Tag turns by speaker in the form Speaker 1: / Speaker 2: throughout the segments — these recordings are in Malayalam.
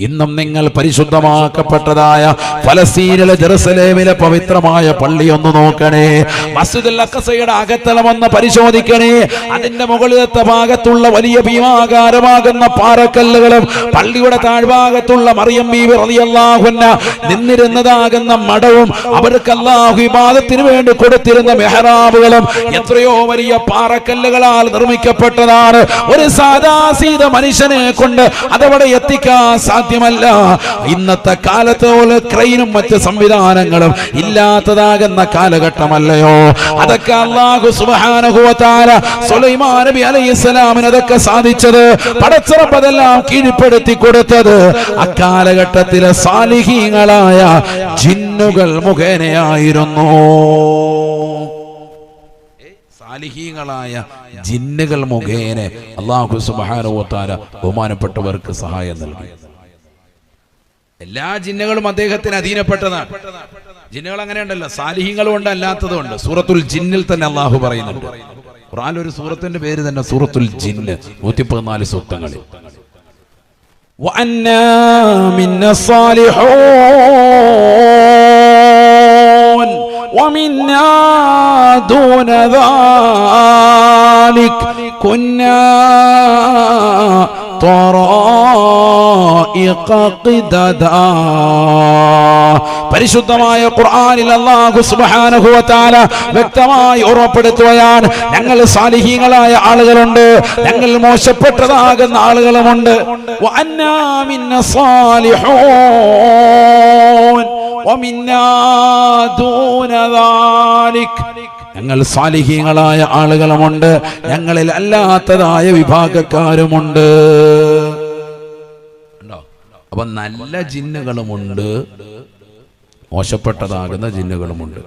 Speaker 1: ഇന്നും നിങ്ങൾ പരിശുദ്ധമാക്കപ്പെട്ടതായ ഫലസ്തീനിലെ ജെറുസലേമിലെ പവിത്രമായ പള്ളി ഒന്ന് നോക്കണേ. മസ്ജിദുൽ അഖസയുടെ അകത്തളം ഒന്ന് പരിശോധിക്കണേ. അതിന്റെ മുകളിലത്തെ ഭാഗത്തുള്ള വലിയ ഭീമാകാരമാകുന്ന പാറക്കല്ലുകളും പള്ളിയുടെ താഴ്ഭാഗത്തുള്ള മറിയം ബീവി റളിയല്ലാഹുന്ന നിന്നിരുന്നതാകുന്ന മടവും അവർക്ക് അല്ലാഹു ഇബാദത്തിന് വേണ്ടി കൊടുത്തിരുന്ന മെഹറാബുകളും എത്രയോ വലിയ പാറക്കല്ലുകളാൽ നിർമ്മിക്കപ്പെട്ടതാണ്. ഒരു സാദാസീത മനുഷ്യനെ കൊണ്ട് അതവിടെ എത്തിക്കാൻ സാധ്യമല്ല. ഇന്നത്തെ കാലത്ത് പോലെ ക്രെയിനും മറ്റ് സംവിധാനങ്ങളും ഇല്ലാത്തതാകുന്ന കാലഘട്ടമല്ലയോ? അതൊക്കെ അള്ളാഹു സുബാനുഭവത്താല സുലൈമാൻ നബി അലൈഹിസ്സലാമിന് അതൊക്കെ സാധിച്ചത് പടച്ചിറപ്പതെല്ലാം കീഴ്പ്പെടുത്തി കൊടുത്തത്. അക്കാലഘട്ടത്തിലെ സാലിഹീങ്ങളായ ജിന്നുകൾ മുഖേനയായിരുന്നു. സാലിഹീങ്ങളായ ജിന്നുകൾ മുഖേന അള്ളാഹു സുബാനുവത്താര ബഹുമാനപ്പെട്ടവർക്ക് സഹായം നൽകി. എല്ലാ ജിന്നുകളും അദ്ദേഹത്തിന് അധീനപ്പെട്ടതാണ് ജിന്നുകൾ അങ്ങനെ ഉണ്ടല്ലോ സാലിഹീങ്ങളും ഉണ്ട് അല്ലാത്തതും ഉണ്ട് സൂറത്തുൽ ജിന്നിൽ തന്നെ അള്ളാഹു പറയുന്നുണ്ട് ഖുറാൻ ഒരു സൂറത്തിന്റെ പേര് തന്നെ സൂറത്തുൽ ജിന്ന് നൂറ്റി പതിനാല് സൂക്തങ്ങളിൽ وأنا منا الصالحون ومنا دون ذلك كنا طرائق قددا പരിശുദ്ധമായ ഖുർആനിൽ അല്ലാഹു സുബ്ഹാനഹു വ തആല വ്യക്തമായി ഉറപ്പെടുത്തുകയാണ്. ഞങ്ങൾ സാലിഹീങ്ങളായ ആളുകളുണ്ട്. ഞങ്ങൾ മോശപ്പെട്ടതാകുന്ന ആളുകളുമുണ്ട്. വഅന്നാ മിന്ന സാലിഹൂൻ വമിന്നാ ദൂന ദാലിക്. ഞങ്ങൾ സാലിഹീങ്ങളായ ആളുകളുമുണ്ട്. ഞങ്ങളിൽ അല്ലാത്തതായ വിഭാഗക്കാരുമുണ്ട്? അപ്പൊ നല്ല ജിന്നുകളുമുണ്ട്. മോശപ്പെട്ടതാകുന്ന ജിന്നുകളുമുണ്ട്.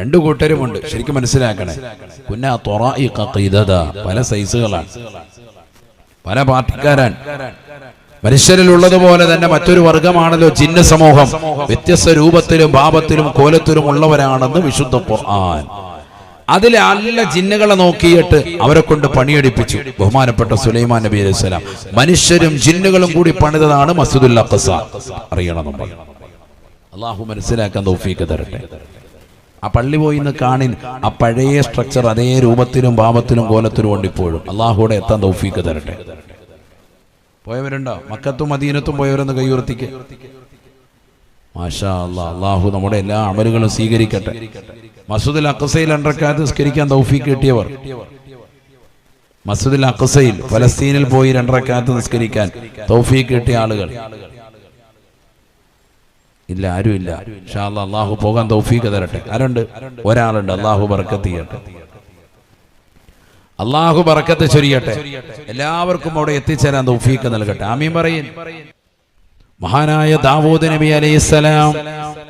Speaker 1: രണ്ടു കൂട്ടരുമുണ്ട്. ശരിക്കും മനസ്സിലാക്കണേ. കുന്ന തൊറായി പല സൈസുകളാണ്. പല പാർട്ടിക്കാരാണ്. മനുഷ്യരിലുള്ളതുപോലെ തന്നെ മറ്റൊരു വർഗമാണല്ലോ ജിന്ന സമൂഹം വ്യത്യസ്ത രൂപത്തിലും ഭാവത്തിലും കോലത്തിലും ഉള്ളവരാണെന്ന് വിശുദ്ധ ഖുർആൻ. അതിലെ നല്ല ജിന്നുകളെ നോക്കിയിട്ട് അവരെ കൊണ്ട് പണിയെടുപ്പിച്ചു. ബഹുമാനപ്പെട്ട സുലൈമാൻ നബി അലൈഹി സ്വലാം. മനുഷ്യരും ജിന്നുകളും കൂടി പണിതതാണ് മസ്ജിദുൽ അഖസ അറിയണം നമ്മൾ. അള്ളാഹു മനസ്സിലാക്കാൻ തോഫീക്ക് തരട്ടെ. ആ പള്ളി പോയി ഇന്ന് കാണിൻ. ആ പഴയ സ്ട്രക്ചർ അതേ രൂപത്തിലും ഭാവത്തിലും കോലത്തിലും ഉണ്ട് ഇപ്പോഴും അള്ളാഹുടെ എത്താൻ തൗഫീക്ക് തരട്ടെ. പോയവരുണ്ടോ? മക്കത്തും അധീനത്തും പോയവരൊന്ന് കൈയുയർത്തിക്ക് മാഷാ അള്ളാഹു നമ്മുടെ എല്ലാ അമലുകളും സ്വീകരിക്കട്ടെ. മസൂദിൽ അക്കസയിൽ രണ്ടരക്കാലത്ത് നിസ്കരിക്കാൻ തൗഫീക്ക് കിട്ടിയവർ. മസൂദിൽ അക്കസയിൽ ഫലസ്തീനിൽ പോയി രണ്ടരക്കാലത്ത് നിസ്കരിക്കാൻ തൗഫീക്ക് കിട്ടിയ ആളുകൾ. ഇല്ല ആരും ഇല്ല. അള്ളാഹു പോകാൻ തൗഫീക്ക് തരട്ടെ. ആരുണ്ട്? ഒരാളുണ്ട്. അള്ളാഹു ബർക്കത്ത് ചെയ്യട്ടെ. അള്ളാഹു ബർക്കത്ത് ചൊരിയട്ടെ. എല്ലാവർക്കും അവിടെ എത്തിച്ചേരാൻ തൗഫീക്ക് നൽകട്ടെ. ആമീൻ പറയും. മഹാനായ ദാവൂദ് നബി അലൈഹിസ്സലാം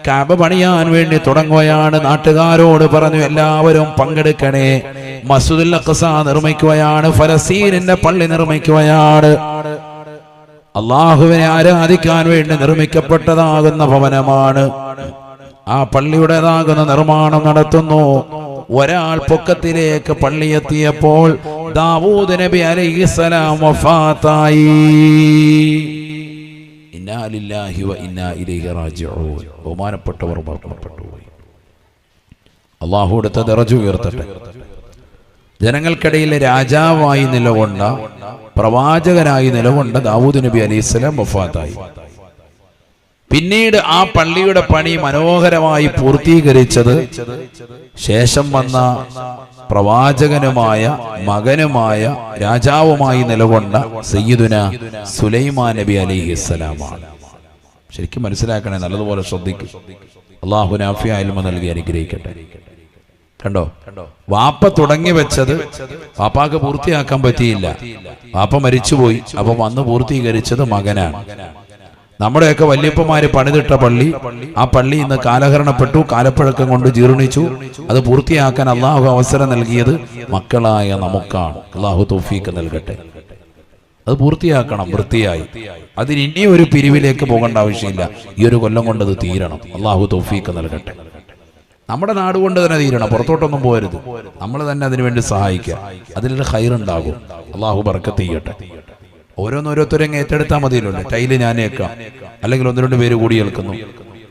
Speaker 1: കാബ പണിയാൻ വേണ്ടി തുടങ്ങുകയാണ്. നാട്ടുകാരോട് പറഞ്ഞു എല്ലാവരും പങ്കെടുക്കണേ. മസൂദുൽ അഖ്സ നിർമ്മിക്കുകയാണ്. ഫലസ്തീനിന്റെ പള്ളി നിർമ്മിക്കുകയാണ്. അള്ളാഹുവിനെ ആരാധിക്കാൻ വേണ്ടി നിർമ്മിക്കപ്പെട്ടതാകുന്ന ഭവനമാണ്. ആ പള്ളിയുടേതാകുന്ന നിർമ്മാണം നടത്തുന്നു. ഒരാൾ പൊക്കത്തിലേക്ക് പള്ളി എത്തിയപ്പോൾ ദാവൂദ് നബി അലൈഹിസ്സലാം വഫാത്തായി. ഇന്നാ ലില്ലാഹി വ ഇന്നാ ഇലൈഹി റാജിഊൻ. ബഹുമാനപ്പെട്ടവർ മരണപ്പെട്ടു അള്ളാഹു എടുത്ത നിറച്ചു ഉയർത്തട്ടെ. ജനങ്ങൾക്കിടയിലെ രാജാവായി നിലകൊണ്ട പ്രവാചകനായി നിലകൊണ്ട ദാവൂദ് നബി അലൈഹിസ്സലാം വഫാത്തായി. പിന്നീട് ആ പള്ളിയുടെ പണി മനോഹരമായി പൂർത്തീകരിച്ചത് ശേഷം വന്ന പ്രവാചകനുമായ മകനുമായ രാജാവുമായി നിലകൊണ്ട സയ്യിദുന സുലൈമാൻ നബി അലിഹിസ്സലാമാണ് ശരിക്കും മനസ്സിലാക്കണേ നല്ലതുപോലെ ശ്രദ്ധിക്കും. അള്ളാഹു നാഫി അയൽമ നൽകി അനുഗ്രഹിക്കട്ടെ. കണ്ടോ? വാപ്പ തുടങ്ങി വെച്ചത് വാപ്പാക്ക് പൂർത്തിയാക്കാൻ പറ്റിയില്ല. വാപ്പ മരിച്ചുപോയി. അപ്പൊ വന്ന് പൂർത്തീകരിച്ചത് മകനാണ്. നമ്മുടെയൊക്കെ വല്യപ്പന്മാര് പണിതിട്ട പള്ളി ആ പള്ളി ഇന്ന് കാലഹരണപ്പെട്ടു കാലപ്പഴക്കം കൊണ്ട് ജീർണിച്ചു. അത് പൂർത്തിയാക്കാൻ അള്ളാഹു അവസരം നൽകിയത് മക്കളായ നമുക്കാണ്. അള്ളാഹു തോഫീക്ക് നൽകട്ടെ. അത് പൂർത്തിയാക്കണം വൃത്തിയായി. അതിന് ഇനി ഒരു പിരിവിലേക്ക് പോകേണ്ട ആവശ്യമില്ല. ഈ ഒരു കൊല്ലം കൊണ്ട് അത് തീരണം. അള്ളാഹു തോഫീക്ക് നൽകട്ടെ. നമ്മുടെ നാട് കൊണ്ട് തന്നെ തീരണം. പുറത്തോട്ടൊന്നും പോരുത് നമ്മൾ തന്നെ അതിനുവേണ്ടി സഹായിക്കുക. അതിലൊരു ഹൈറുണ്ടാകും അള്ളാഹു ബർക്കത്ത് ചെയ്യട്ടെ. ഓരോന്നോരോരുത്തരും ഏറ്റെടുത്താൽ മതിയല്ലോ ടൈൽ ഞാൻ ഏൽക്കാം അല്ലെങ്കിൽ ഒന്ന് രണ്ട് പേര് കൂടി ഏൽക്കുന്നു.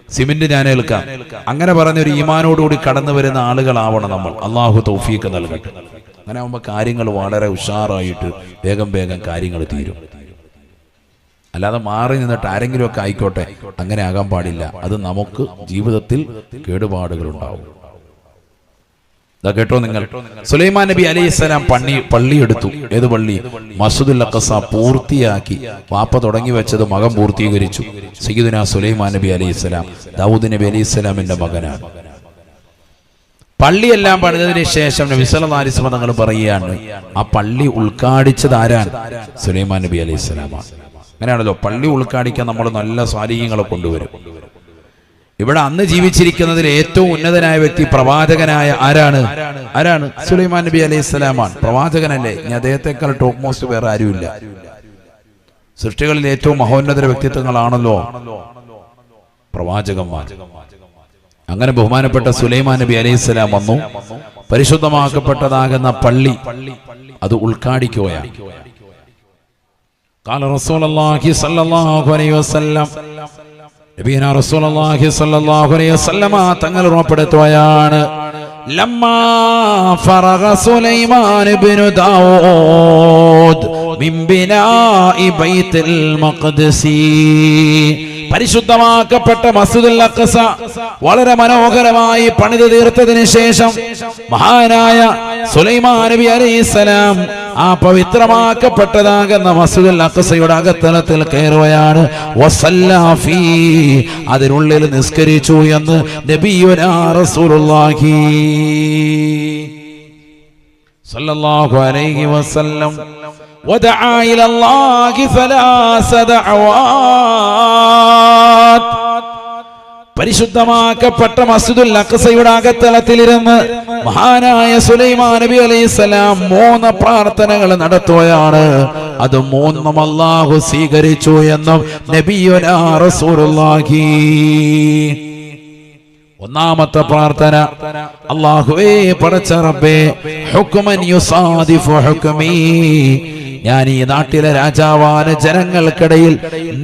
Speaker 1: സിമെന്റ് ഞാൻ ഏൽക്കാം അങ്ങനെ പറഞ്ഞ ഒരു ഈമാനോടുകൂടി കടന്നു വരുന്ന ആളുകളാവണം നമ്മൾ. അള്ളാഹു തൗഫീക്ക് നൽകട്ടെ. അങ്ങനെ ആകുമ്പോൾ കാര്യങ്ങൾ വളരെ ഉഷാറായിട്ട് വേഗം വേഗം കാര്യങ്ങൾ തീരും. അല്ലാതെ മാറി നിന്നിട്ട് ആരെങ്കിലുമൊക്കെ ആയിക്കോട്ടെ അങ്ങനെ ആകാൻ പാടില്ല. അത് നമുക്ക് ജീവിതത്തിൽ കേടുപാടുകൾ ഉണ്ടാവും. ഇതാ കേട്ടോ നിങ്ങൾ. സുലൈമാൻ നബി അലൈഹിസ്സലാം പള്ളി പള്ളി എടുത്തു ഏത് പള്ളി? മസൂദുൽ അക്കസ പൂർത്തിയാക്കി. വാപ്പ തുടങ്ങി വെച്ചത് മകൻ പൂർത്തീകരിച്ചു. സയ്യിദുന സുലൈമാൻ നബി അലൈഹിസ്സലാം ദാവൂദ് നബി അലൈഹിസ്സലാമിന്റെ മകനാണ്. പള്ളിയെല്ലാം പണിതതിന് ശേഷം വസല്ലം തങ്ങൾ പറയുകയാണ് ആ പള്ളി ഉൾക്കാടിച്ചത് ആരാണ്? സുലൈമാൻ നബി അലൈഹിസ്സലാമാണ് അങ്ങനെയാണല്ലോ പള്ളി ഉൾക്കാടിക്കാൻ നമ്മൾ നല്ല സ്വാധീനങ്ങളെ കൊണ്ടുവരും. ഇവിടെ അന്ന് ജീവിച്ചിരിക്കുന്നതിൽ ഏറ്റവും ഉന്നതനായ വ്യക്തി പ്രവാചകനായ ആരാണ് ആരാണ് സുലൈമാൻ നബി അലൈഹി സ്വലാമാണ് പ്രവാചകനല്ലേ ഇനി അദ്ദേഹത്തെക്കാൾ ടോപ്പ് മോസ്റ്റ് വേറെ ആരുമില്ല സൃഷ്ടികളിൽ ഏറ്റവും മഹോന്നത വ്യക്തിത്വങ്ങളാണല്ലോ പ്രവാചകന്മാർ അങ്ങനെ ബഹുമാനപ്പെട്ട സുലൈമാൻ നബി അലൈഹി സ്വലാം വന്നു പരിശുദ്ധമാക്കപ്പെട്ടതാകുന്ന പള്ളി അത് ഉൾക്കാടിക്കുകയാണ് قال رسول الله صلى الله عليه وسلم തങ്ങൾ ഉറപ്പെടുത്തുകയാണ്. ദാവൂദ് മിൻ ബൈത്തുൽ മഖ്ദിസി. പരിശുദ്ധമാക്കപ്പെട്ട മസ്ജിദുൽ അഖ്സ വളരെ മനോഹരമായി പണിത് തീർത്തതിന് ശേഷം മഹാനായ സുലൈമാ നബി അലൈഹിസ്സലാം ആ പവിത്രമാക്കപ്പെട്ടതാകുന്ന മസ്ജിദുൽ അഖ്സയുടെ അകത്തളത്തിൽ കയറുകയാണ്. അതിനുള്ളിൽ നിസ്കരിച്ചു എന്ന് നബിയുനാ റസൂലുള്ളാഹി. സല്ലല്ലാഹു അലൈഹി വസല്ലം ودعا إلى الله ثلاث دعوات പരിശുദ്ധമാക്കപ്പെട്ട മസ്ജിദുൽ അഖ്സയുടെ അകത്തളത്തിലിരുന്ന് മഹാനായ സുലൈമാൻ നബി അലൈഹിസ്സലാം മൂന്ന് പ്രാർത്ഥനകൾ നടത്തുകയാണ് അത് മൂന്നും അല്ലാഹു സ്വീകരിച്ചു എന്നും നബിയുനാ റസൂലുള്ളാഹി ഒന്നാമത്തെ പ്രാർത്ഥന. അള്ളാഹുവേ പടച്ച റബ്ബേ ഹുക്മൻ യുസാദിഫു ഹുക്മി. ഞാൻ ഈ നാട്ടിലെ രാജാവാന ജനങ്ങൾക്കിടയിൽ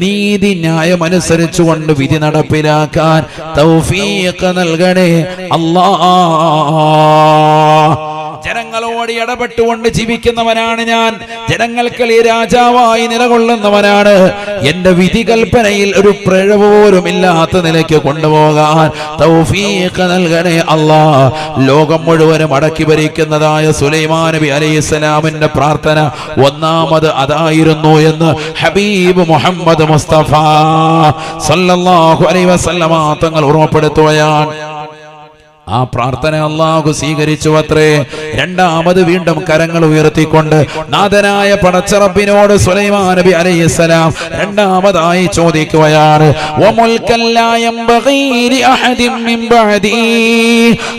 Speaker 1: നീതി ന്യായം അനുസരിച്ചുകൊണ്ട് വിധി നടപ്പിലാക്കാൻ തൗഫീഖ് നൽകണേ. അല്ലാ ജനങ്ങളോട് ഇടപെട്ടുകൊണ്ട് ജീവിക്കുന്നവനാണ് ഞാൻ. ജനങ്ങൾക്ക് രാജാവായി നിലകൊള്ളുന്നവനാണ്. എന്റെ വിധി കൽപ്പനയിൽ ഒരു പിഴവ് പോലും ഇല്ലാത്ത നിലയ്ക്ക് കൊണ്ടുപോകാൻ തൗഫീഖ് നൽകണേ അല്ലാ. ലോകം മുഴുവനും അടക്കി ഭരിക്കുന്നതായ സുലൈമാൻ നബി അലൈഹി സ്വലാമിന്റെ പ്രാർത്ഥന ഒന്നാമത് അതായിരുന്നു എന്ന് ഹബീബ് മുഹമ്മദ് മുസ്തഫ സല്ലല്ലാഹു അലൈഹി വസല്ലമ തങ്ങൾ ഓർമ്മപ്പെടുത്തുകയാണ്. ആ പ്രാർത്ഥന അള്ളാഹു സ്വീകരിച്ചു അത്രേ രണ്ടാമത് വീണ്ടും കരങ്ങൾ ഉയർത്തിക്കൊണ്ട് നാഥനായ പടച്ചറബിനോട് സുലൈമാൻ നബി അലൈഹിസ്സലാം രണ്ടാമതായി ചോദിക്കുകയാണ്.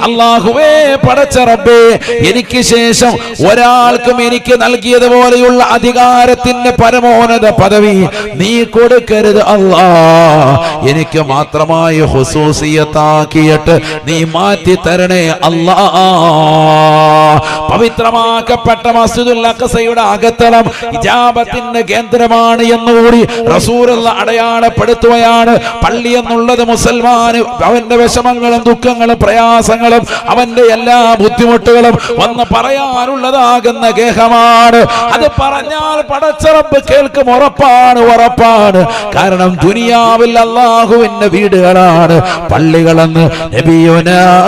Speaker 1: അള്ളാഹുവേ പടച്ചറപ്പേ എനിക്ക് ശേഷം ഒരാൾക്കും എനിക്ക് നൽകിയതുപോലെയുള്ള അധികാരത്തിന്റെ പരമോന്നത പദവി നീ കൊടുക്കരുത് അല്ലാ. എനിക്ക് മാത്രമായി ഹുസൂസിയത്താക്കിയിട്ട് നീ മാറ്റി തരണേ അല്ലാ. പവിത്രമാക്കപ്പെട്ട മസ്ജിദുൽ അഖസയുടെ അകത്തളം ഇജാബത്തിന്റെ കേന്ദ്രമാണ് എന്നുകൂടി റസൂലുള്ള അടയാളപ്പെടുത്തുകയാണ്. പള്ളി എന്നുള്ളത് മുസൽമാന് അവന്റെ വിഷമങ്ങളും ദുഃഖങ്ങളും പ്രയാസങ്ങളും അവന്റെ എല്ലാ ബുദ്ധിമുട്ടുകളും വന്ന് പറയാനുള്ളതാകുന്ന ഗേഹമാണ്. അത് പറഞ്ഞാൽ പടച്ചറപ്പ് കേൾക്കും ഉറപ്പാണ് ഉറപ്പാണ്. കാരണം ദുനിയാവിൽ അള്ളാഹുവിന്റെ വീടുകളാണ്. പള്ളികളെന്ന് നബിയുനാ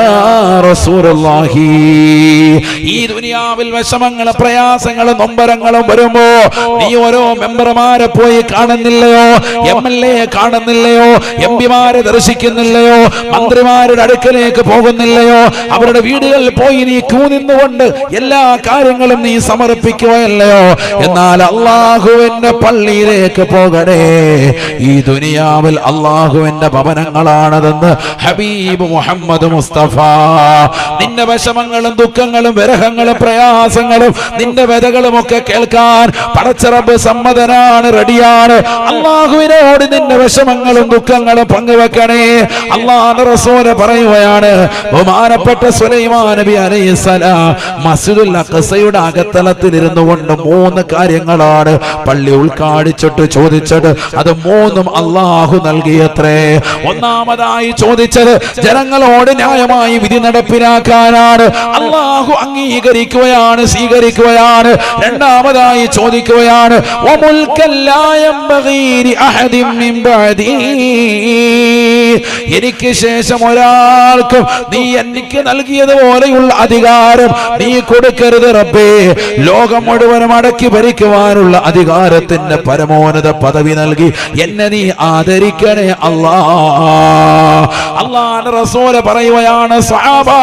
Speaker 1: ഈ ദുനിയാവിൽ വിഷമങ്ങൾ പ്രയാസങ്ങളും നൊമ്പരങ്ങളും വരുമ്പോ നീ ഓരോ മെമ്പർമാരെ പോയി കാണുന്നില്ലയോ? എം എൽ എ കാണുന്നില്ലയോ? എം പിമാരെ ദർശിക്കുന്നില്ലയോ? മന്ത്രിമാരുടെ അടുക്കലേക്ക് പോകുന്നില്ലയോ? അവരുടെ വീടുകളിൽ പോയി നീ ക്യൂ നിന്നുകൊണ്ട് എല്ലാ കാര്യങ്ങളും നീ സമർപ്പിക്കുകയല്ലയോ? എന്നാൽ അള്ളാഹുവിന്റെ പള്ളിയിലേക്ക് പോകണേ. ഈ ദുനിയാവിൽ അള്ളാഹുവിന്റെ ഭവനങ്ങളാണതെന്ന് ഹബീബ് മുഹമ്മദ് മുസ്തഫ നിന്റെ വിഷമങ്ങളും ദുഃഖങ്ങളും വിരഹങ്ങളും പ്രയാസങ്ങളും നിന്റെ വിതകളും ഒക്കെ കേൾക്കാൻ പടച്ചറബ് സമ്മതനാണ് റെഡിയാണ്. അള്ളാഹുവിനോട് നിന്റെ വിഷമങ്ങളും ദുഃഖങ്ങളും പങ്കുവെക്കണേ. അള്ളാഹ് പറയുകയാണ് ബഹുമാനപ്പെട്ട സുലൈമാ നബി അലൈഹിസ്സലാം മസ്ജിദുൽ അഖസയുടെ അകത്തലത്തിൽ ഇരുന്നു കൊണ്ട് മൂന്ന് കാര്യങ്ങളാണ് പള്ളി ഉൾക്കാടിച്ചിട്ട് ചോദിച്ചത്. അത് മൂന്നും അള്ളാഹു നൽകിയത്രേ. ഒന്നാമതായി ചോദിച്ചത് ജനങ്ങളോട് ന്യായമായി ന്യായമായ വിധി നടപ്പിലാക്കാനാണ്. അള്ളാഹു അംഗീകരിക്കുകയാണ് സ്വീകരിക്കുകയാണ് രണ്ടാമതായി ചോദിക്കുകയാണ് എനിക്ക് ശേഷം ഒരാൾക്കും നീ എനിക്ക് നൽകിയതുപോലെയുള്ള അധികാരം നീ കൊടുക്കരുത് റബ്ബേ. ലോകം മുഴുവനും അടക്കി ഭരിക്കുവാനുള്ള അധികാരത്തിന്റെ പരമോന്നത പദവി നൽകി. എന്നെ നീ ആദരിക്കണേ അള്ളാ അള്ളാഹ് റസൂല പറയുകയാണ് സ്വഹാബാ.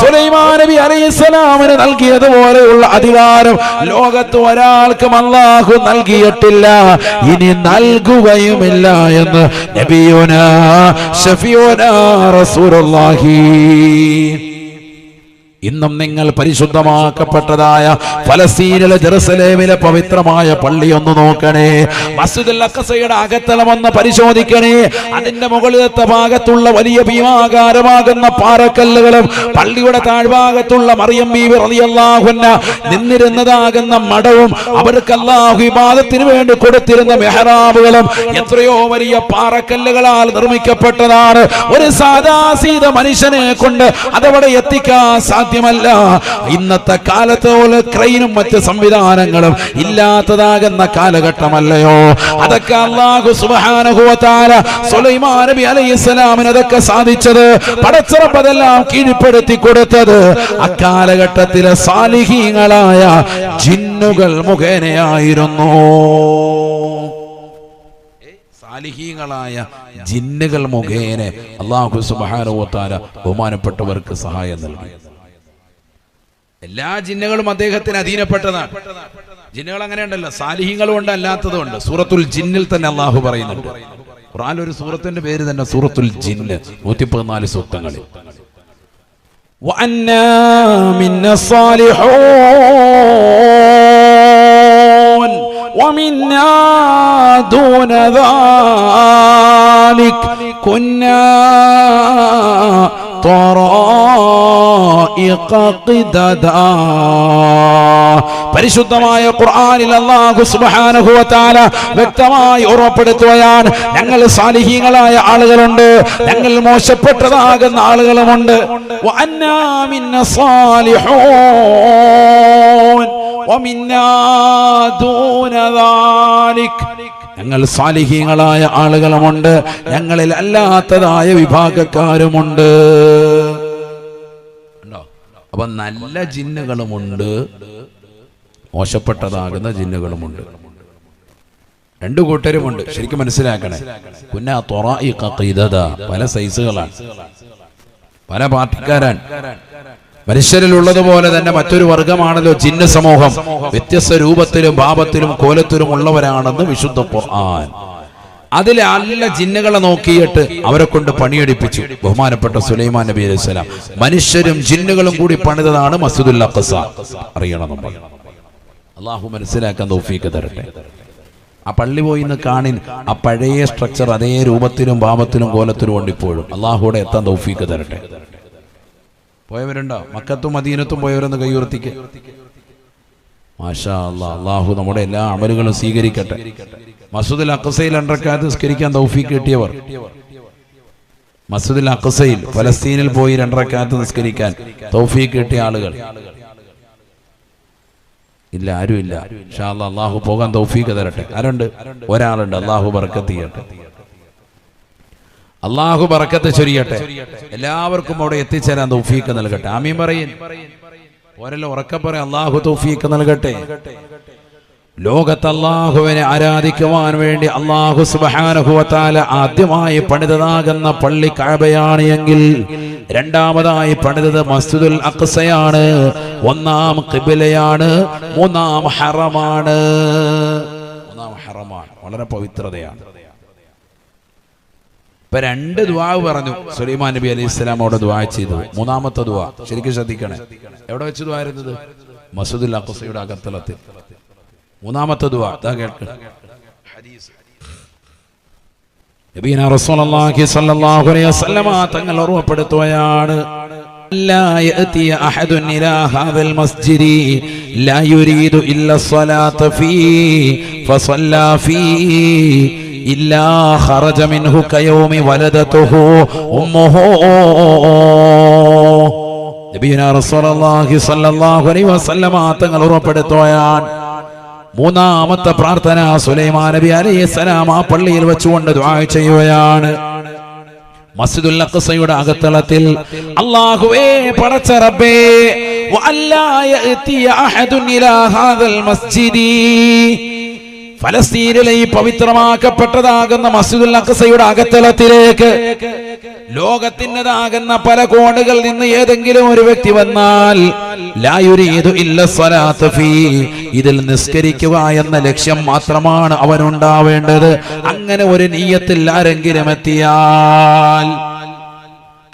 Speaker 1: സുലൈമാൻ നബി അലൈഹിസ്സലാമിന് നൽകിയതുപോലെയുള്ള അധികാരം ലോകത്ത് ഒരാൾക്കും അള്ളാഹു നൽകിയിട്ടില്ല ഇനി നൽകുകയുമില്ല എന്ന് നബിയോനാ ഷഫിയുന റസൂലുള്ളാഹി ഇന്നും നിങ്ങൾ പരിശുദ്ധമാക്കപ്പെട്ടതായ ഫലസ്തീനിലെ ജെറുസലേമിലെ പവിത്രമായ പള്ളി ഒന്ന് നോക്കണേ. മസ്ജിദുൽ അഖസയുടെ അകത്തളം ഒന്ന് പരിശോധിക്കണേ. അതിന്റെ മുകളിലത്തെ ഭാഗത്തുള്ള വലിയ ഭീമാകാരമാകുന്ന പാറക്കല്ലുകളും പള്ളിയുടെ താഴ്ഭാഗത്തുള്ള മറിയം ബീവി റളിയല്ലാഹുന്ന നിന്നിരുന്നതാകുന്ന മടവും അവർക്ക് അല്ലാഹു ഇബാദത്തിന് വേണ്ടി കൊടുത്തിരുന്ന മെഹറാബുകളും എത്രയോ വലിയ പാറക്കല്ലുകളാൽ നിർമ്മിക്കപ്പെട്ടതാണ്. ഒരു സാദാസീത മനുഷ്യനെ കൊണ്ട് അതവിടെ എത്തിക്കാൻ സാധ്യമല്ല ഇന്നത്തെ കാലത്ത് പോലെ ക്രെയിനും മറ്റ് സംവിധാനങ്ങളും ഇല്ലാത്തതാകുന്ന കാലഘട്ടമല്ലയോ? അതൊക്കെ അള്ളാഹു സുബാനുഭവത്താല സുലൈമാ നബി അലൈഹി അലൈഹിസ്സലാമിന് അതൊക്കെ സാധിച്ചത് പടച്ചിറപ്പതെല്ലാം കീഴ്പ്പെടുത്തി കൊടുത്തത്. അക്കാലഘട്ടത്തിലെ സാലിഹീങ്ങളായ ജിന്നുകൾ മുഖേനയായിരുന്നു. സാലിഹീങ്ങളായ ജിന്നുകൾ മുഖേന അള്ളാഹു സുബാനോത്താര ബഹുമാനപ്പെട്ടവർക്ക് സഹായം നൽകി. എല്ലാ ജിന്നുകളും അദ്ദേഹത്തിന് അധീനപ്പെട്ടതാണ് ജിന്നുകൾ അങ്ങനെ ഉണ്ടല്ലോ സാലിഹീങ്ങളും ഉണ്ട് അല്ലാത്തതും ഉണ്ട് സൂറത്തുൽ ജിന്നിൽ തന്നെ അള്ളാഹു പറയുന്നുണ്ട് ഖുർആൻ ഒരു സൂറത്തിന്റെ പേര് തന്നെ സൂറത്തുൽ ജിന്ന് നൂറ്റി പതിനാല് സൂക്തങ്ങളിൽ وأنا منا الصالحون ومنا دون ذلك كنا طرائق قددا പരിശുദ്ധമായ ഖുർആനിൽ അല്ലാഹു സുബ്ഹാനഹു വ വ്യക്തമായി ഉറപ്പെടുത്തുകയാണ് ഞങ്ങൾ സാലിഹീങ്ങളായ ആളുകളുണ്ട്. ഞങ്ങൾ മോശപ്പെട്ടതാകുന്ന ആളുകളുമുണ്ട്. വഅന്നാ സാലിഹൂൻ. വമിന്നാ ദൂന ദാലിക്. ഞങ്ങൾ സാലിഹീങ്ങളായ ആളുകളുമുണ്ട്. ഞങ്ങളിൽ അല്ലാത്തതായ വിഭാഗക്കാരുമുണ്ട്? അപ്പൊ നല്ല ജിന്നുകളുമുണ്ട്. മോശപ്പെട്ടതാകുന്ന ജിന്നുകളുമുണ്ട്. രണ്ടു കൂട്ടരുമുണ്ട്. ശരിക്കും മനസ്സിലാക്കണേ. ഈ ഖീദദ. പല സൈസുകളാണ്. പല പാർട്ടിക്കാരാൻ മനുഷ്യരിലുള്ളതുപോലെ തന്നെ മറ്റൊരു വർഗമാണല്ലോ ജിന്ന സമൂഹം. വ്യത്യസ്ത രൂപത്തിലും ഭാവത്തിലും കോലത്തിലും ഉള്ളവരാണെന്ന് വിശുദ്ധ ഖുർആൻ. അതിലെ നല്ല ജിന്നുകളെ നോക്കിയിട്ട് അവരെ കൊണ്ട് പണിയെടുപ്പിച്ചു. ബഹുമാനപ്പെട്ട സുലൈമാൻ നബി അലൈഹി സ്വലാം. മനുഷ്യരും ജിന്നുകളും കൂടി പണിതതാണ് മസ്ജിദുൽ അഖസ അറിയണം നമ്മൾ. അള്ളാഹു മനസ്സിലാക്കാൻ തോഫീക്ക് തരട്ടെ. ആ പള്ളി പോയി ഇന്ന് കാണിൻ ആ പഴയ സ്ട്രക്ചർ അതേ രൂപത്തിലും ഭാവത്തിലും കോലത്തിലും ഉണ്ട് ഇപ്പോഴും അള്ളാഹുടെ എത്താൻ തൗഫീക്ക് തരട്ടെ. പോയവരുണ്ടോ? മക്കത്തും മദീനത്തും പോയവരൊന്ന് കൈയുയർത്തിക്ക് മാഷാ അള്ളാഹു നമ്മുടെ എല്ലാ അമലുകളും സ്വീകരിക്കട്ടെ. മസൂദിൽ അക്കസയിൽ രണ്ടരക്കാലത്ത് നിസ്കരിക്കാൻ തൗഫീക്ക് കിട്ടിയവർ. മസൂദിൽ അക്കസയിൽ ഫലസ്തീനിൽ പോയി രണ്ടരക്കാലത്ത് നിസ്കരിക്കാൻ തൗഫീക്ക് കിട്ടിയ ആളുകൾ. ഇല്ല ആരുമില്ല. ഷാ അല്ലാ, അള്ളാഹു പോകാൻ തൗഫീക്ക് തരട്ടെ. ആരുണ്ട്? ഒരാളുണ്ട്. അള്ളാഹു ബർക്കത്ത് ചെയ്യട്ടെ. അള്ളാഹു ബർക്കത്ത് ചൊരിയട്ടെ. എല്ലാവർക്കും അവിടെ എത്തിച്ചേരാൻ തൗഫീക്ക് നൽകട്ടെ. ആമീൻ പറയും. ഓരല്ലോ ഉറക്കെ പറയാം അള്ളാഹു തൗഫീക്ക് നൽകട്ടെ. ലോകത്ത് അള്ളാഹുവിനെ ആരാധിക്കുവാൻ വേണ്ടി അള്ളാഹു സുബാനുഭവത്താല ആദ്യമായി പണിതതാകുന്ന പള്ളി കഴബയാണ് എങ്കിൽ രണ്ടാമതായി പണിതത് മസ്ജിദുൽ അക്സയാണ് ഒന്നാം കിബിലയാണ് മൂന്നാം ഹറമാണ്. മൂന്നാം ഹറമാണ് വളരെ പവിത്രതയാണ്. ഇപ്പൊ രണ്ട് ദുവാ പറഞ്ഞു സുലൈമാൻ നബി അലൈഹി സ്വലാം അവിടെ ദുവാ ചെയ്തു മൂന്നാമത്തെ ദുവാ ശരിക്കും ശ്രദ്ധിക്കണേ എവിടെ വെച്ച് ദുവാ ഇരുന്നത് മസൂദുൽ അഖസയുടെ അകത്തളത്തിൽ മൂന്നാമത്തെ ദുവാ ഇതാ കേൾക്കണം നബീന റസൂലുള്ളാഹി സ്വല്ലല്ലാഹു അലൈഹി വസല്ലമ തങ്ങൾ ഓർമ്മപ്പെടുത്തുകയാണ് لا يأتي أحد إلى هذا المسجد لا يريد إلا الصلاة فيه فصلى فيه ഇല്ലാ മിൻഹു വലദതുഹു സ്വല്ലല്ലാഹു അലൈഹി വസല്ലമ തങ്ങൾ ഉറപ്പെടുത്തോയാൻ മൂന്നാമത്തെ പ്രാർത്ഥന സുലൈമാ നബി അലൈഹി സ്വലാം ആ പള്ളിയിൽ വെച്ചുകൊണ്ട് ദുആ ചെയ്യുകയാണ്. മസ്ജിദുൽ അഖ്സയുടെ അകത്തളത്തിൽ അല്ലാഹുവേ പടച്ച റബ്ബേ വഅല്ലാ യഅതി അഹദുൻ ഇലാ ഹാദൽ മസ്ജിദി. ഫലസ്തീനിലെ ഈ പവിത്രമാക്കപ്പെട്ടതാകുന്ന മസ്ജിദുൽ അഖ്സയുടെ അകത്തളത്തിലേക്ക് ലോകത്തിന്റെതാകുന്ന പല കോണുകൾ നിന്ന് ഏതെങ്കിലും ഒരു വ്യക്തി വന്നാൽ ഇതിൽ നിസ്കരിക്കുക എന്ന ലക്ഷ്യം മാത്രമാണ് അവനുണ്ടാവേണ്ടത്. അങ്ങനെ ഒരു നീയത്തിൽ ആരെങ്കിലും എത്തിയാൽ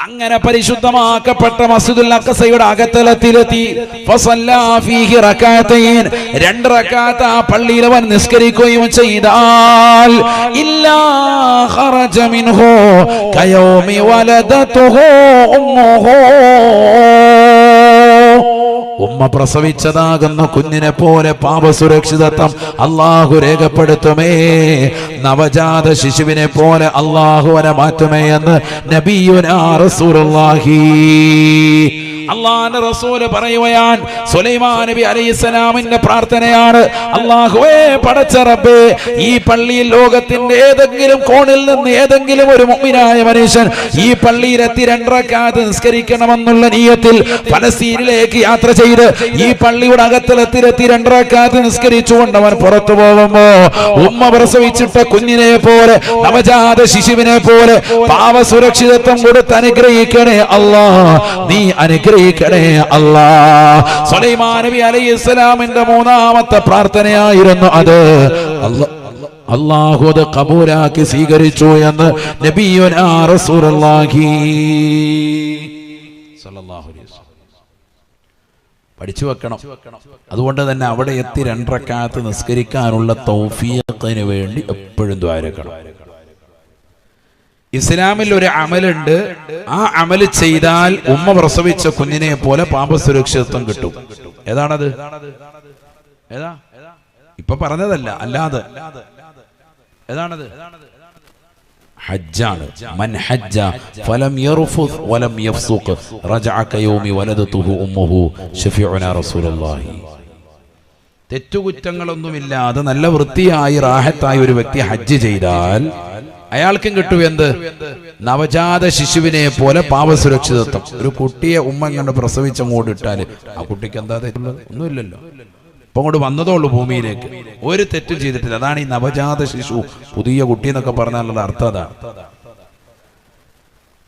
Speaker 1: അങ്ങനെ പരിശുദ്ധമാക്കപ്പെട്ട മസ്ജിദുൽ അക്കസയുടെ അകത്തലത്തിലെത്തി. രണ്ട് റക്കാത്ത ആ പള്ളിയിൽ അവൻ നിസ്കരിക്കുകയും ചെയ്താൽ കയൗമി ഉമ്മ പ്രസവിച്ചതാകുന്ന കുഞ്ഞിനെ പോലെ പാപസുരക്ഷിതത്വം അള്ളാഹു രേഖപ്പെടുത്തുമേ. നവജാത ശിശുവിനെ പോലെ അള്ളാഹുവനെ മാറ്റുമേ എന്ന് നബിയുനാ റസൂലുള്ളാഹി. അള്ളാന്റെ റസൂൽ പറയുകയാൻ സുലൈമാൻ നബി അലൈഹിസ്സലാമിന്റെ പ്രാർത്ഥനയാണ്. അള്ളാഹുവേ പടച്ച റബ്ബേ ഈ പള്ളിയിൽ ലോകത്തിന്റെ ഏതെങ്കിലും കോണിൽ നിന്ന് ഏതെങ്കിലും ഒരു മുഅ്മിനായ മനുഷ്യൻ ഈ പള്ളിയിൽ എത്തി രണ്ടരക്കാത്ത് നിസ്കരിക്കണമെന്നുള്ള നീയത്തിൽ ഫലസ്തീനിലേക്ക് യാത്ര ചെയ്ത് ഈ പള്ളിയുടെ അകത്തിലെത്തിലെത്തി രണ്ടരക്കാത്ത് നിസ്കരിച്ചുകൊണ്ട് അവൻ പുറത്തു പോകുമ്പോ ഉമ്മ പ്രസവിച്ചിട്ട കുഞ്ഞിനെ പോലെ നവജാത ശിശുവിനെ പോലെ പാവ സുരക്ഷിതത്വം കൊടുത്ത് അനുഗ്രഹിക്കണേ അല്ലാ നീ അനുഗ്രഹിക്കണേ അല്ലാ സുലൈമാൻ നബി അലൈഹി ഇസ്ലാമിന്റെ മൂന്നാമത്തെ പ്രാർത്ഥനയായിരുന്നു അത്. അല്ലാ അള്ളാഹു അത് കബൂലാക്കി സ്വീകരിച്ചു എന്ന് നബിയുനാ റസൂലുള്ളാഹി സ്വല്ലല്ലാഹു അലൈഹി വസല്ലം. പഠിച്ചു വെക്കണം. അതുകൊണ്ട് തന്നെ അവിടെ എത്തി രണ്ടരക്കാലത്ത് നിസ്കരിക്കാനുള്ള തൗഫീഖിന് വേണ്ടി എപ്പോഴും ദ്വാരക്കണം. ഇസ്ലാമിൽ ഒരു അമലുണ്ട്. ആ അമൽ ചെയ്താൽ ഉമ്മ പ്രസവിച്ച കുഞ്ഞിനെ പോലെ പാപസുരക്ഷിതത്വം കിട്ടും. ഏതാണത്? ഏതാ? ഇപ്പൊ പറഞ്ഞതല്ല അല്ലാതെ. ഹജ്ജാണ്. മൻ ഹജ്ജ ഫലം യർഫുസ് വലം യഫ്സുഖ്. റജഅ കയൗമി വലദതുഹു ഉമ്മുഹു ശഫീഉനാ റസൂലുള്ളാഹി. തെറ്റുകുറ്റങ്ങളൊന്നുമില്ലാതെ നല്ല വൃത്തിയായി റാഹത്തായി ഒരു വ്യക്തി ഹജ്ജ് ചെയ്താൽ അയാൾക്കും കിട്ടും എന്ത്? നവജാത ശിശുവിനെ പോലെ പാപസുരക്ഷിതത്വം. ഒരു കുട്ടിയെ ഉമ്മ കണ്ട് പ്രസവിച്ചങ്ങോട്ട് ഇട്ടാൽ ആ കുട്ടിക്ക് എന്താ ഒന്നുമില്ലല്ലോ. ഇപ്പൊ അങ്ങോട്ട് വന്നതോളൂ ഭൂമിയിലേക്ക്. ഒരു തെറ്റും ചെയ്തിട്ടില്ല. അതാണ് ഈ നവജാത ശിശു പുതിയ കുട്ടി എന്നൊക്കെ പറഞ്ഞാലുള്ള അർത്ഥം അതാണ്.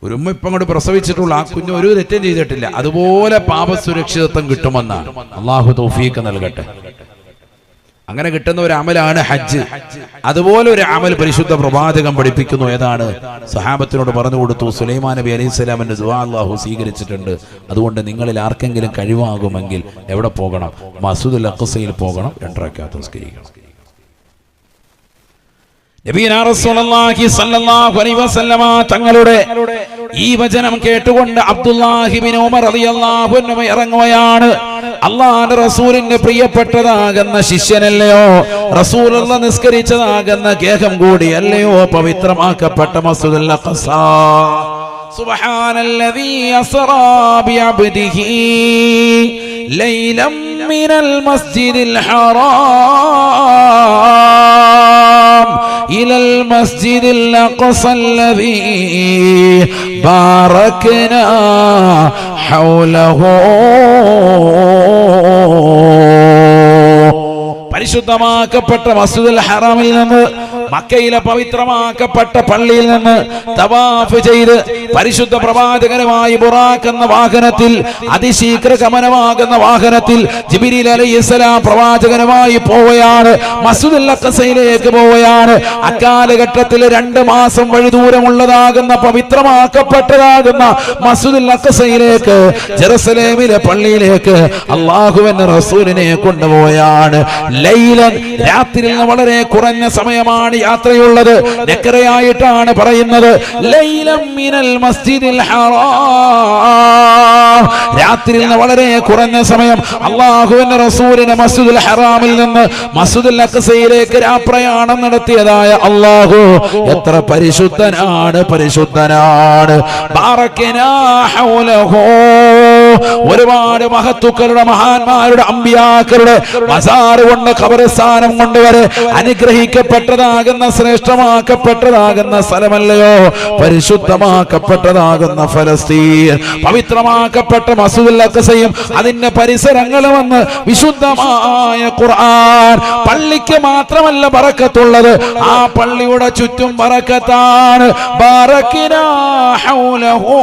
Speaker 1: ഒരു ഉമ്മ ഇപ്പം അങ്ങോട്ട് പ്രസവിച്ചിട്ടുള്ള ആ കുഞ്ഞ് ഒരു തെറ്റും ചെയ്തിട്ടില്ല. അതുപോലെ പാപസുരക്ഷിതത്വം കിട്ടുമെന്നാണ്. അള്ളാഹു തൗഫീഖ് നൽകട്ടെ. അങ്ങനെ കിട്ടുന്ന ഒരു അമലാണ് ഹജ്ജ്. അതുപോലെ ഒരു അമൽ പരിശുദ്ധ പ്രവാചകം പഠിപ്പിക്കുന്നു. ഏതാണ്? സഹാബത്തിനോട് പറഞ്ഞു കൊടുത്തു സുലൈമാൻ നബി അലൈഹി സ്വലാമിന്റെ ദുആ അള്ളാഹു സ്വീകരിച്ചിട്ടുണ്ട്. അതുകൊണ്ട് നിങ്ങളിൽ ആർക്കെങ്കിലും കഴിവാകുമെങ്കിൽ എവിടെ പോകണം? മസൂദ് അഖസയിൽ പോകണം. രണ്ടരക്കാത്ത തങ്ങളുടെ ഈ വചനം കേട്ടുകൊണ്ട് അബ്ദുല്ലാഹിബിൻ ഉമർ അൻഹു ഇറങ്ങുകയാണ്. അള്ളാഹുവിന്റെ റസൂലിന്റെ പ്രിയപ്പെട്ടതാകുന്ന ശിഷ്യനല്ലയോ റസൂലുള്ള നിസ്കരിച്ചതാകുന്ന ഗേഹം കൂടിയല്ലയോ പവിത്രമാക്കപ്പെട്ട മസ്ജിദുൽ അഖ്സ سبحان الذي أسرى بعبده ليلا من المسجد الحرام إلى المسجد الأقصى الذي باركنا حوله പരിശുദ്ധമാക്കപ്പെട്ട മസ്ജിദുൽ ഹറാമിൽ നിന്ന് മക്കയിലെ പവിത്രമാക്കപ്പെട്ട പള്ളിയിൽ നിന്ന് തവാഫ് ചെയ്ത് പരിശുദ്ധ പ്രവാചകനുമായി ബുറാഖ് എന്ന വാഹനത്തിൽ അതിശീഘ്ര ഗമനമാകുന്ന വാഹനത്തിൽ ജിബിരിൽ അലൈഹിസ്സലാം പ്രവാചകനുമായി പോവുകയാണ്. മസ്ജിദുൽ പോവുകയാണ്. അക്കാലഘട്ടത്തിൽ രണ്ട് മാസം വഴി ദൂരമുള്ളതാകുന്ന പവിത്രമാക്കപ്പെട്ടതാകുന്ന മസ്ജിദുൽ ജെറുസലേമിലെ പള്ളിയിലേക്ക് അള്ളാഹുവിന്റെ റസൂലിനെ കൊണ്ടുപോവുകയാണ്. ലൈലൻ രാത്രിയിൽ വളരെ കുറഞ്ഞ സമയമാണ് യാത്രയുള്ളത് നെക്കറയായിട്ടാണ് പറയുന്നത്. രാത്രി മിനൽ മസ്ജിദിൽ ഹറാം. രാത്രിയിൽ നിന്ന് വളരെ കുറഞ്ഞ സമയം അള്ളാഹുവിന്റെ റസൂലിനെ മസ്ജിദുൽ ഹറാമിൽ നിന്ന് മസ്ജിദുൽ അക്സയിലേക്ക് രാപ്രയാണം നടത്തിയതായ അള്ളാഹു എത്ര പരിശുദ്ധനാണ്. പരിശുദ്ധനാണ്. ബാറക്കിനാ ഹൗലഹു. ഒരുപാട് മഹത്തുക്കളുടെ മഹാന്മാരുടെ അമ്പിയാക്കളുടെ മസാറ് കൊണ്ട് കബരസ്ഥാനം കൊണ്ടുവരെ അനുഗ്രഹിക്കപ്പെട്ടതാകുന്ന ശ്രേഷ്ഠമാക്കപ്പെട്ടതാകുന്ന സ്ഥലമല്ലയോ? പരിശുദ്ധമാക്കപ്പെട്ടതാകുന്ന ഫലസ്തീൻ. പവിത്രമാക്കപ്പെട്ട മസൂദുൽ അക്സയും അതിന്റെ പരിസരങ്ങളും വന്ന് വിശുദ്ധമായ ഖുർആൻ പള്ളിക്ക് മാത്രമല്ല പറക്കത്തുള്ളത് ആ പള്ളിയുടെ ചുറ്റും പറക്കത്താണ് ബറക്കിനാ ഹൗലഹു.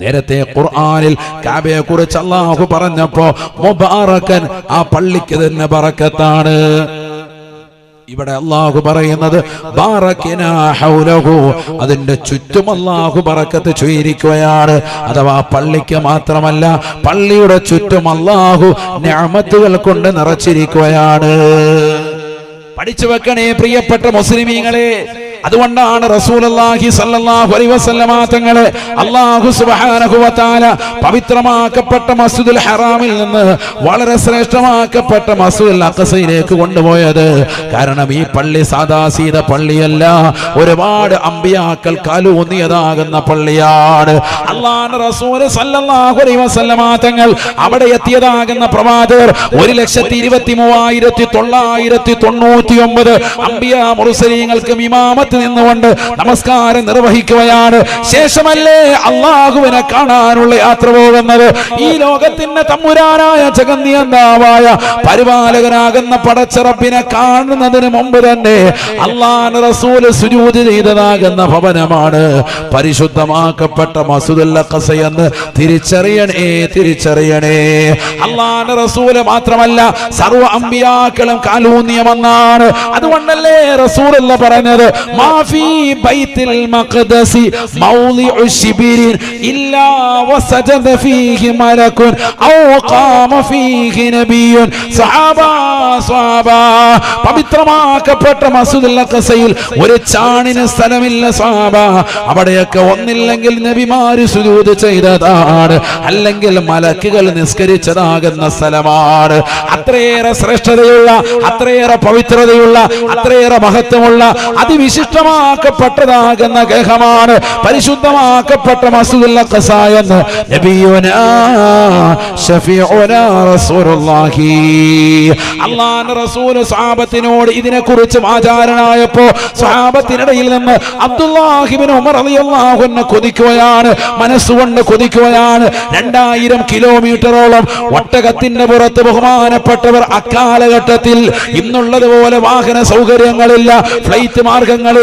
Speaker 1: നേരത്തെ ഖുർആനിൽ കാബയെ കുറിച്ച് അള്ളാഹു പറഞ്ഞപ്പോ മുബാറക്കൻ ആ പള്ളിക്ക് തന്നെ പറക്കത്താണ് ഇവിടെ അള്ളാഹു പറയുന്നത്. അതിന്റെ ചുറ്റും അള്ളാഹു പറക്കത്ത് ചുയിരിക്കുകയാണ് അഥവാ പള്ളിക്ക് മാത്രമല്ല പള്ളിയുടെ ചുറ്റും അള്ളാഹു ഞാമത്തുകൾ കൊണ്ട് നിറച്ചിരിക്കുകയാണ് പഠിച്ചു വെക്കണേ പ്രിയപ്പെട്ട മുസ്ലിമീങ്ങളെ അതുകൊണ്ടാണ് വസല്ലമ തങ്ങളെ വ തആല പവിത്രമാക്കപ്പെട്ട മസ്ജിദുൽ ഹറാമിൽ നിന്ന് വളരെ ശ്രേഷ്ഠമാക്കപ്പെട്ട മസ്ജിദുൽ അഖസയിലേക്ക് കൊണ്ടുപോയത്. കാരണം ഈ പള്ളി സാദാസീത പള്ളിയല്ല. ഒരുപാട് അമ്പിയാക്കൾ കാലൂന്നിയതാകുന്ന പള്ളിയാണ്. അള്ളാഹു റസൂൽ തങ്ങൾ അവിടെ എത്തിയതാകുന്ന പ്രവാചകർ ഒരു ലക്ഷത്തി ഇരുപത്തി മൂവായിരത്തി തൊള്ളായിരത്തി തൊണ്ണൂറ്റി ഒമ്പത് അമ്പിയ ഇമാമത്ത് നിന്നുകൊണ്ട് നമസ്കാരം നിർവഹിക്കുകയാണ്. ശേഷമല്ലേ അള്ളാഹുവിനെ കാണാനുള്ള യാത്ര പോകുന്നത്? ഈ ലോകത്തിന്റെ തമ്മുരാനായ ജഗന്നിയന്താവായ പരിപാലകനാകുന്ന പടച്ചിറപ്പിനെ കാണുന്നതിന് മുമ്പ് തന്നെ അള്ളാഹ് റസൂൽ സുജൂത് ചെയ്തതാകുന്ന ഭവനമാണ്. പരിശുദ്ധമാക്കപ്പെട്ട എന്ന് തിരിച്ചറിയണേ തിരിച്ചറിയണേ. അള്ളാഹ് റസൂൽ മാത്രമല്ല സർവ അമ്പിയാക്കളും കാലൂന്നിയമെന്നാണ്. അതുകൊണ്ടല്ലേ റസൂൽ എന്ന് പറഞ്ഞത്? മാഫി ബൈത്തിൽ മഖദസി മൗളിഉ ശിബിരിൻ ഇല്ലാ വസജദ ഫീഹി മലക്കുൻ ഔ ഖാമ ഫീഹി നബിയുൻ സഹാബ സ്വഹാബ പവിത്രമാക്കപ്പെട്ട മസ്ജിദുൽ അഖസയിൽ ഒരു ചാണിന് സ്ഥലമില്ല സ്വഹാബ അവിടെയൊക്കെ ഒന്നില്ലെങ്കിൽ നബിമാര് സുജൂദ് ചെയ്തതാണ്. അല്ലെങ്കിൽ മലക്കുകൾ നിസ്കരിച്ചതാകുന്ന സ്ഥലമാണ്. അത്രയേറെ ശ്രേഷ്ഠതയുള്ള അത്രയേറെ പവിത്രതയുള്ള അത്രയേറെ മഹത്വമുള്ള അതിവിശിഷ്ടമാക്കപ്പെട്ടതാകുന്ന ഗ്രഹമാണ് പരിശുദ്ധമാക്കപ്പെട്ട മസ്ജിദുൽ ഇതിനെ നബിയുനാ ഷഫീഉനാ റസൂലുള്ളാഹി. ഇതിനെക്കുറിച്ച് നിന്ന് അബ്ദുല്ലാഹിബിൻ ഉമർ റളിയല്ലാഹു അൻഹു കൊതിക്കുകയാണ് മനസ്സുകൊണ്ട് കൊതിക്കുകയാണ്. രണ്ടായിരം കിലോമീറ്ററോളം ഒട്ടകത്തിന്റെ പുറത്ത് ബഹുമാനപ്പെട്ടവർ അക്കാലഘട്ടത്തിൽ ഇന്നുള്ളതുപോലെ വാഹന സൗകര്യങ്ങളില്ല ഫ്ലൈറ്റ്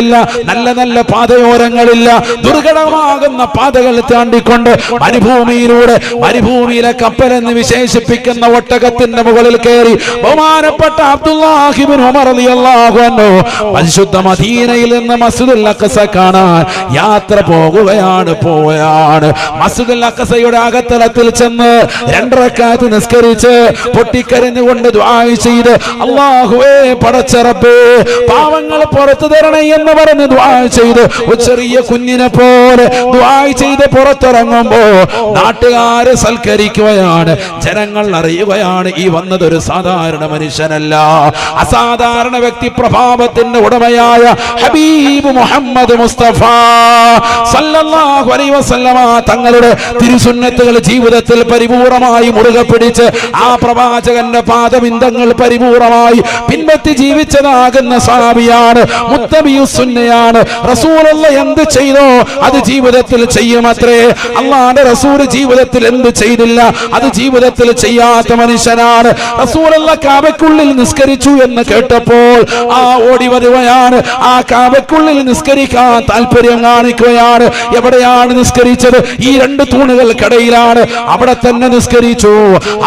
Speaker 1: മാർഗങ്ങളില്ല നല്ല നല്ല പാതയോരങ്ങളില്ല. ദുർഘടമാകുന്ന പാതകൾ താണ്ടിക്കൊണ്ട് മരുഭൂമിയിലൂടെ മരുഭൂമിയിലെ കപ്പൽ എന്ന് വിശേഷിപ്പിക്കുന്ന ഒട്ടകത്തിന്റെ മുകളിൽ കയറി ബഹുമാനപ്പെട്ട അബ്ദുല്ലാഹിബിൻ ഉമർ റളിയല്ലാഹു അൻഹു പരിശുദ്ധ മദീനയിൽ നിന്ന് മസ്ജിദുൽ അഖസ കാണാൻ യാത്ര പോകുകയാണ് പോവുകയാണ്. മസ്ജിദുൽ അക്കസയുടെ അകത്തലത്തിൽ ചെന്ന് രണ്ടരക്കാത്ത് നിസ്കരിച്ച് പൊട്ടിക്കരഞ്ഞുകൊണ്ട് ദ്വായ ചെയ്ത് അള്ളാഹുവേ പടച്ചറപ്പേ പാവങ്ങൾ പുറത്തു തരണേ എന്ന് പറഞ്ഞ് ചെയ്ത് ഒരു ചെറിയ കുഞ്ഞിനെ പോലെ ദുആ ചെയ്ത് പുറത്തിറങ്ങുമ്പോ നാട്ടുകാര് സൽക്കരിക്കുകയാണ് ജനങ്ങൾ അറിയുകയാണ് ഈ വന്നത് ഒരു സാധാരണ മനുഷ്യനല്ല. അസാധാരണ വ്യക്തി പ്രഭാവത്തിന്റെ ഉടമയായ ഹബീബ് മുഹമ്മദ് മുസ്തഫ സല്ലല്ലാഹു അലൈഹി വസല്ലമ തങ്ങളുടെ തിരുസുന്നത്തുകൾ ജീവിതത്തിൽ പരിപൂർണമായി മുറുകെ പിടിച്ച് ആ പ്രവാചകന്റെ പാദബിന്ദങ്ങൾ പരിപൂർണമായി പിൻപറ്റി ജീവിച്ചതാകുന്ന സാബിയാണ് മുത്തബിയുസുന്നയാണ് റസൂലുള്ള എന്ത് ചെയ്തോ അത് ജീവിതത്തിൽ ചെയ്യുമത്രേ. അള്ളാന്റെ റസൂൽ ജീവിതത്തിൽ എന്ത് ചെയ്തില്ല അത് ജീവിതത്തിൽ ചെയ്യാത്ത മനുഷ്യനാണ്. റസൂലുള്ള കാബയ്ക്കുള്ളിൽ നിസ്കരിച്ചു എന്ന് കേട്ടപ്പോൾ ആ ഓടി വരുകയാണ്. ആ കാവയ്ക്കുള്ളിൽ നിസ്കരിക്കാൻ താല്പര്യം കാണിക്കുകയാണ്. എവിടെയാണ് നിസ്കരിച്ചത്? ഈ രണ്ട് തൂണുകൾക്കിടയിലാണ്. അവിടെ തന്നെ നിസ്കരിച്ചു.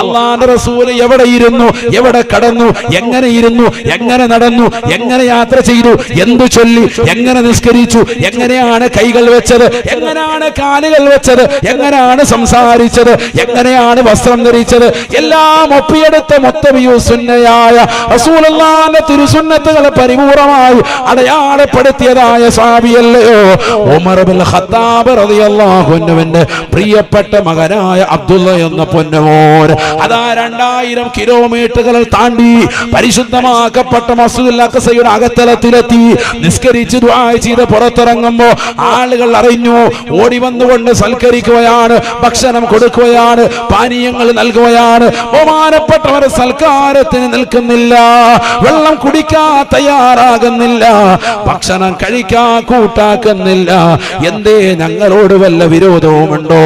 Speaker 1: അള്ളാന്റെ റസൂൽ എവിടെ ഇരുന്നു? എവിടെ കടന്നു? എങ്ങനെ ഇരുന്നു? എങ്ങനെ നടന്നു? എങ്ങനെ യാത്ര ചെയ്തു? എന്തു ചൊല്ലി? എങ്ങനെ നിസ്കരിച്ചു? എങ്ങനെയാണ് കൈകൾ വെച്ചത്? എങ്ങനെയാണ് കാലുകൾ വെച്ചത്? എങ്ങനെയാണ് സംസാരിച്ചത്? എങ്ങനെയാണ് വസ്ത്രം ധരിച്ചത്? എല്ലാം ഒപ്പിയെടുത്ത മൊത്തം സുന്നയായ തിരുസുന്നത്തുകളെ പരിപൂർണമായി അടയാളപ്പെടുത്തിയതായ സാബിയല്ലയോ? ഉമർ ഖത്താബ് പ്രിയപ്പെട്ട മകനായ അബ്ദുള്ള എന്ന പൊന്നമോൻ അതാ രണ്ടായിരം കിലോമീറ്ററുകൾ താണ്ടി പരിശുദ്ധമാക്കപ്പെട്ട മസ്ജിദുൽ അഖ്സയുടെ അകത്തലത്തിലെത്തി. നിസ്കരിച്ച് ദുആ ചെയ്ത് പുറത്തിറങ്ങുമ്പോ ആളുകൾ അറിഞ്ഞു. ഓടി വന്നുകൊണ്ട് സൽക്കരിക്കുകയാണ് ഭക്ഷണം കൊടുക്കുകയാണ് പാനീയങ്ങൾ നൽകുകയാണ്. ബഹുമാനപ്പെട്ടവർ സൽക്കാരത്തിന് നിൽക്കുന്നില്ല വെള്ളം കുടിക്കാൻ തയ്യാറാകുന്നില്ല ഭക്ഷണം കഴിക്കാൻ കൂട്ടാക്കുന്നില്ല. എന്തേ ഞങ്ങളോട് വല്ല വിരോധവുമുണ്ടോ?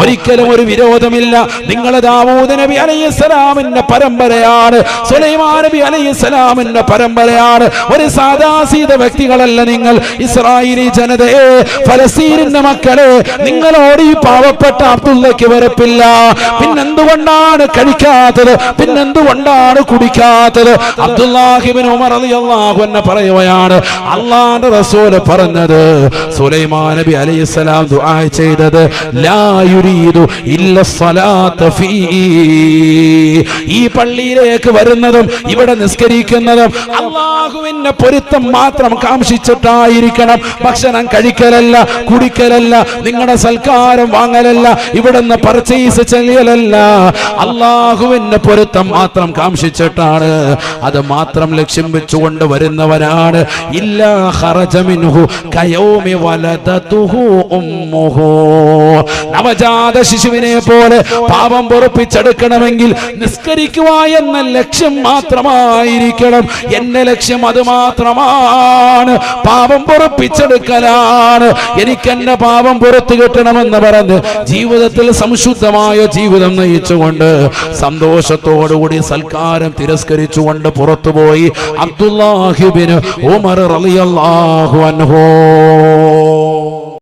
Speaker 1: ഒരിക്കലും ഒരു വിരോധമില്ല. നിങ്ങൾ ദാവൂദ് നബി അലൈഹിസ്സലാമിന്റെ പരമ്പരയാണ് സുലൈമാൻ നബി അലൈഹിസ്സലാമിന്റെ പരമ്പരയാണ്. ഒരു സാദാസീത വ്യക്തികളല്ല നിങ്ങൾ. ഇസ്രായേലി ജനതയെ ഫലസ്തീനിന്റെ മക്കളെ നിങ്ങളോട് ഈ പാവപ്പെട്ട അബ്ദുള്ളക്ക് വരപ്പില്ല പിന്നെന്തുകൊണ്ടാണ് കഴിക്കാത്തത്? പിന്നെന്തുകൊണ്ടാണ് കുടിക്കാത്തത്? അബ്ദുല്ലാഹിബിൻ ഉമർ റളിയല്ലാഹു എന്നെ പറയുകയാണ് അള്ളാന്റെ റസൂൽ പറഞ്ഞത് സുലൈമാൻ നബി അലൈഹിസ്സലാം ദുആ ചെയ്തത് ലാ യുരീദു ഇല്ല സ്വലാത്ത ഫീ. ഈ പള്ളിയിലേക്ക് വരുന്നതും ഇവിടെ നിസ്കരിക്കുന്നതും അള്ളാഹുവിന്റെ പൊരുത്തം മാത്രം കാംക്ഷിച്ചിട്ടായിരിക്കണം ഭക്ഷണം കഴിക്കലല്ല കുടിക്കലല്ല നിങ്ങളുടെ സൽക്കാരം വാങ്ങലല്ല ഇവിടുന്ന് പർച്ചേസ് ചെയ്യലല്ല. അള്ളാഹുവിന്റെ പൊരുത്തം മാത്രം കാംക്ഷിച്ചിട്ടാണ് അത് മാത്രം ലക്ഷ്യം വെച്ചുകൊണ്ട് ഉമ്മുഹു. നവജാത ശിശുവിനെ പോലെ പാപം പൊറപ്പിച്ചെടുക്കണമെങ്കിൽ നിസ്കരിക്കുക എന്ന ലക്ഷ്യം മാത്രമായിരിക്കണം. എന്റെ ലക്ഷ്യം അത് മാത്രമാണ്. പാപം പൊറപ്പിച്ചെടുക്കലാണ്. എനിക്ക് എന്റെ പാപം പുറത്തു കിട്ടണമെന്ന് പറഞ്ഞ് ജീവിതത്തിൽ സംശുദ്ധമായ ജീവിതം നയിച്ചുകൊണ്ട് സന്തോഷത്തോടുകൂടി സൽക്കാരം തിരസ്കരിച്ചുകൊണ്ട് പുറത്തുപോയി അബ്ദുല്ലാഹിബിന് ഉമർ റളിയല്ലാഹു അൻഹു.